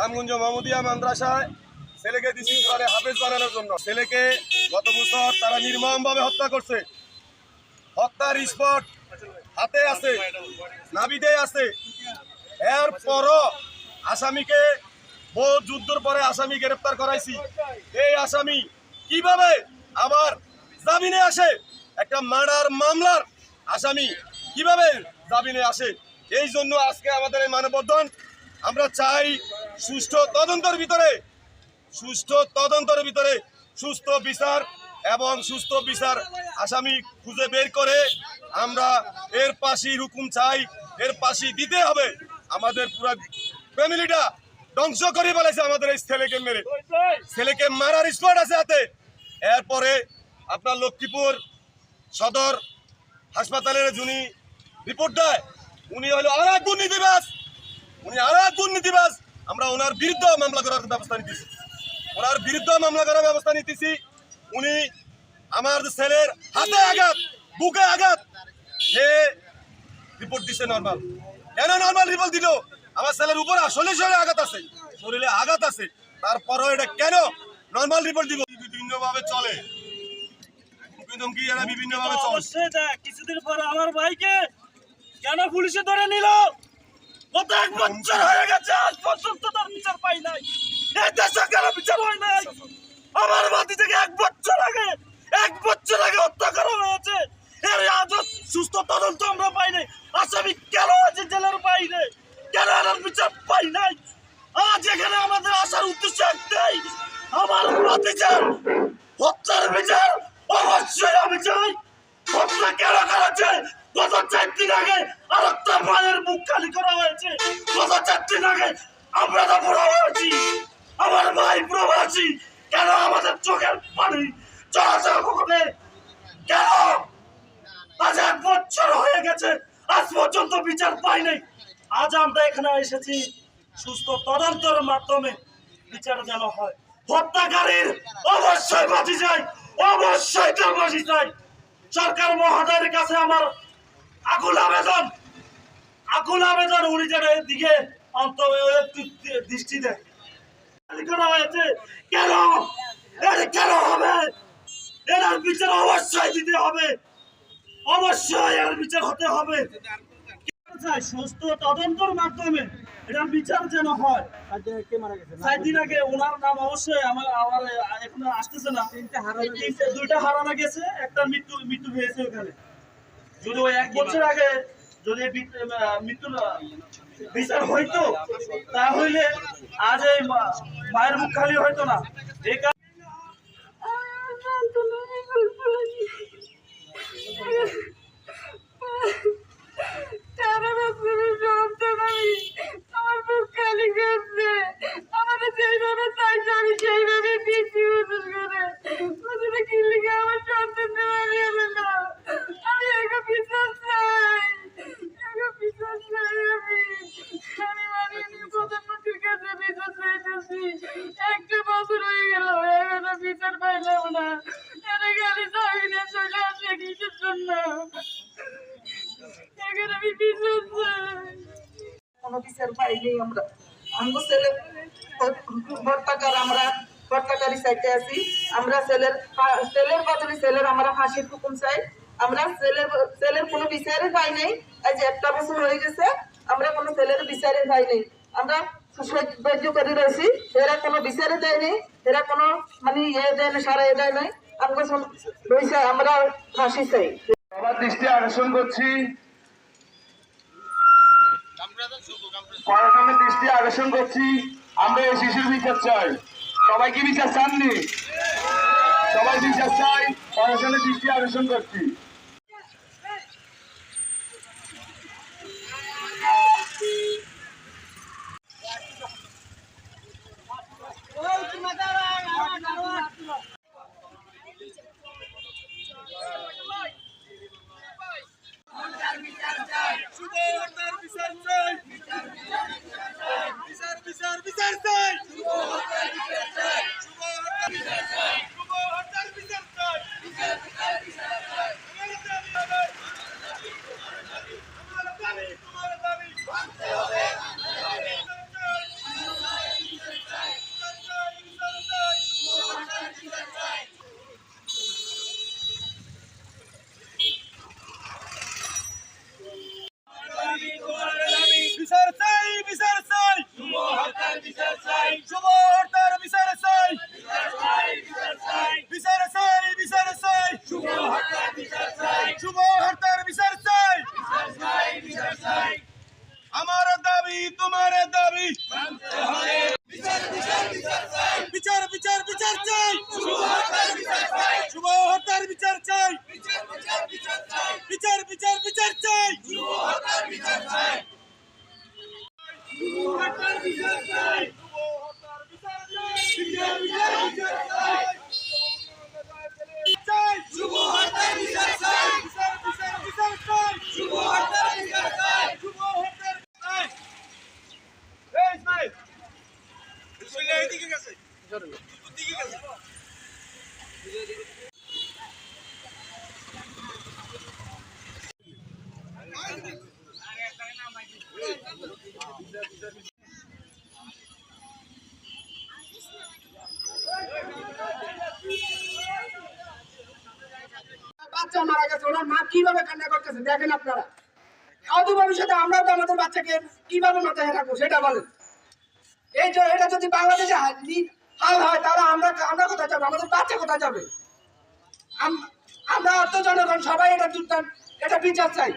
রামগঞ্জ মামুদিয়া মাদ্রাসায় ছেলেকে দিছি হাফেজ বানানোর জন্য। ছেলেকে গত বছর তারা নির্মমভাবে হত্যা করছে। হত্যার স্পট হাতে আছে, নাবিদে আছে। এরপরও আসামিকে বহু যুদ্ধর পরে আসামি গ্রেপ্তার করাইছি। এই আসামি কীভাবে আবার জামিনে আসে? একটা মার্ডার মামলার আসামি কীভাবে জামিনে আসে? এই জন্য আজকে আমাদের এই মানববন্ধন। আমরা চাই সুষ্ঠু তদন্তের ভিতরে, সুষ্ঠু তদন্তের ভিতরে সুস্থ বিচার এবং সুস্থ বিচার আসামি খুঁজে বের করে আমরা এর পাশি হুকুম চাই, এর পাশি দিতে হবে। আমাদের পুরা ফ্যামিলিটা ধ্বংস করে ফেলেছে আমাদের এই ছেলেকে মেরে। ছেলেকে মারার স্পট আছে হাতে। এরপরে আপনার লক্ষ্মীপুর সদর হাসপাতালের যিনি রিপোর্ট দেয়, উনি হলো আর এক দুর্নীতিবাজ। উনি আর এক দুর্নীতিবাজ। আমরা ওনার বিরুদ্ধে মামলা করার ব্যবস্থা নিতেছি। ওনার বিরুদ্ধে মামলা করার ব্যবস্থা নিতেছি। উনি আমার ছেলের হাতে আঘাত, বুকে আঘাত। সে রিপোর্ট দিছে নর্মাল কেন নর্মাল রিপোর্ট দিল? আমার ছেলের উপর আসলে শরীরে আঘাত আছে, শরীরে আঘাত আছে। তারপরও এটা কেন নর্মাল রিপোর্ট দিব? বিভিন্নভাবে চলে। হুমকি ধমকি এরা বিভিন্ন চলে। কিছুদিন পর আমার ভাইকে কেন পুলিশে ধরে নিল? গত এক বছর হয়ে গেছে, আজ পর্যন্ত তার বিচার পাই নাই। এই দেশে কেন বিচার হয় নাই? আমার মাটি থেকে এক বছর আগে, এক বছর আগে হত্যা হয়েছে। এর আজও সুস্থ তদন্ত আমরা পাই নাই। আসামি কেন আছে জেলের বাইরে? কেন এর বিচার পাই নাই? আজ এখানে আমাদের আসার উদ্দেশ্য একটাই, আমার মাতিচার গত চার দিন আগে আর মায়ের মুখ খালি করা হয়েছে। গত চার দিন আগে আমরা তো প্রবাসী, আমার ভাই প্রবাসী। কেন আমাদের চোখের পানি চলাচল কেন? আজ এক বছর হয়ে গেছে, আজ পর্যন্ত বিচার পাই নাই আজ আমরা এখানে এসেছি সুস্থ তদন্তের মাধ্যমে বিচার যেন হয়। হত্যাকারীর অবশ্যই বাঁচি চাই, অবশ্যই চাই। সরকার মহোদয়ের কাছে আমার আকুল আবেদন। আকুল আবেদন উনি যেন দিকে দৃষ্টি দেয় করা হয়েছে কেন? কেন হবে? এটার বিচার অবশ্যই দিতে হবে। অবশ্যই এর বিচার হতে হবে। সুস্থ তদন্তের মাধ্যমে এটার বিচার যেন হয়। দিন আগে ওনার নাম অবশ্যই আমার আমার এখন আসতেছে না। দুইটা হারানো গেছে একটা মৃত্যু মৃত্যু হয়েছে ওখানে। যদি ওই এক বছর আগে যদি মৃত্যুর বিচার হইতো, তাহলে আজ এই মায়ের মুখ খালি হইতো না। আমরা। আমগো ছেলে ভর্তাকার আমরা নাই। আমরা কোনো ছেলের বিচারে পাই এরা কোনো মানে ইয়ে দেয় না সারা ইয়ে দেয় নাই। আমরা রয়েছে, আমরা ফাঁসি চাই। দৃষ্টি আকর্ষণ করছি। প্রশাসনের দৃষ্টি আকর্ষণ করছি। আমরা এই শিশুর বিচার চাই। সবাই কি বিচার চাননি? সবাই বিচার চাই প্রশাসনের দৃষ্টি আকর্ষণ করছি। বিচারের দাবি বিচার বিচার বিচার চাই শুভ হত্যার বিচার চাই বিচার বিচার বিচার চাই চাই শুভ হত্যার বিচার চাই বিচার বিচার বিচার চাই শুভ হত্যার বিচার চাই শুভ হত্যার চাই এই ইসমাইল ইসমাইল এইদিকে গেছে দিকে গেছে বাচ্চা মারা গেছে, ওনার মা কীভাবে কান্না করতেছে দেখেন আপনারা। অদূর ভবিষ্যতে আমরাও তো আমাদের বাচ্চাকে কীভাবে মাথায় রাখব সেটা বলেন। এই এটা যদি বাংলাদেশে হাল- হয় তাহলে আমরা আমরা কোথায় যাব? আমাদের বাচ্চা কোথায় যাবে? আমরা অর্থ জনগণ, সবাই এটা এটা বিচার চাই।